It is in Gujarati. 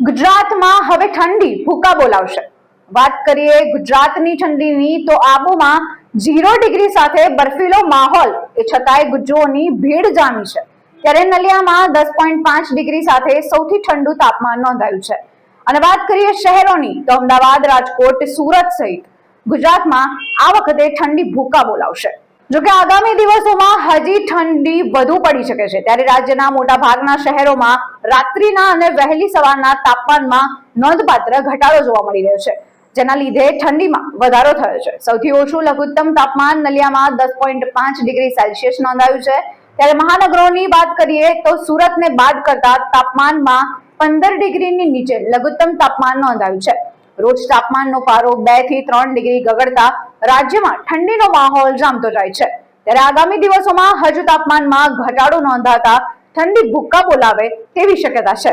ગુજરાતમાં હવે ઠંડી ભૂકા બોલાવશે. વાત કરીએ ગુજરાતની ઠંડીની, તો આબુમાં ઝીરો ડિગ્રી સાથે બર્ફીલો માહોલ, એ છતાંય ગુજ્જોની ભીડ જામી છે. ત્યારે નલિયામાં દસ પોઈન્ટ પાંચ ડિગ્રી સાથે સૌથી ઠંડુ તાપમાન નોંધાયું છે. અને વાત કરીએ શહેરોની, તો અમદાવાદ, રાજકોટ, સુરત સહિત ગુજરાતમાં આ વખતે ઠંડી ભૂકા બોલાવશે. જોકે આગામી દિવસોમાં હજી ઠંડી વધુ પડી શકે છે. ત્યારે રાજ્યના મોટા ભાગના શહેરોમાં રાત્રિના અને વહેલી સવારના તાપમાનમાં નોંધપાત્ર ઘટાડો જોવા મળી રહ્યો છે. જેના લીધે ઠંડીમાં વધારો થયો છે. સૌથી ઓછું લઘુત્તમ તાપમાન નલિયામાં દસ પોઈન્ટ પાંચ ડિગ્રી સેલ્સિયસ નોંધાયું છે. ત્યારે મહાનગરોની વાત કરીએ તો સુરતને બાદ કરતા તાપમાનમાં પંદર ડિગ્રીની નીચે લઘુત્તમ તાપમાન નોંધાયું છે. રોજ તાપમાનનો પારો બેથી ત્રણ ડિગ્રી ગગડતા રાજ્યમાં ઠંડીનો માહોલ જામતો જાય છે. ત્યારે આગામી દિવસોમાં હજુ તાપમાનમાં ઘટાડો નોંધાતા ઠંડી ભૂક્કા બોલાવે તેવી શક્યતા છે.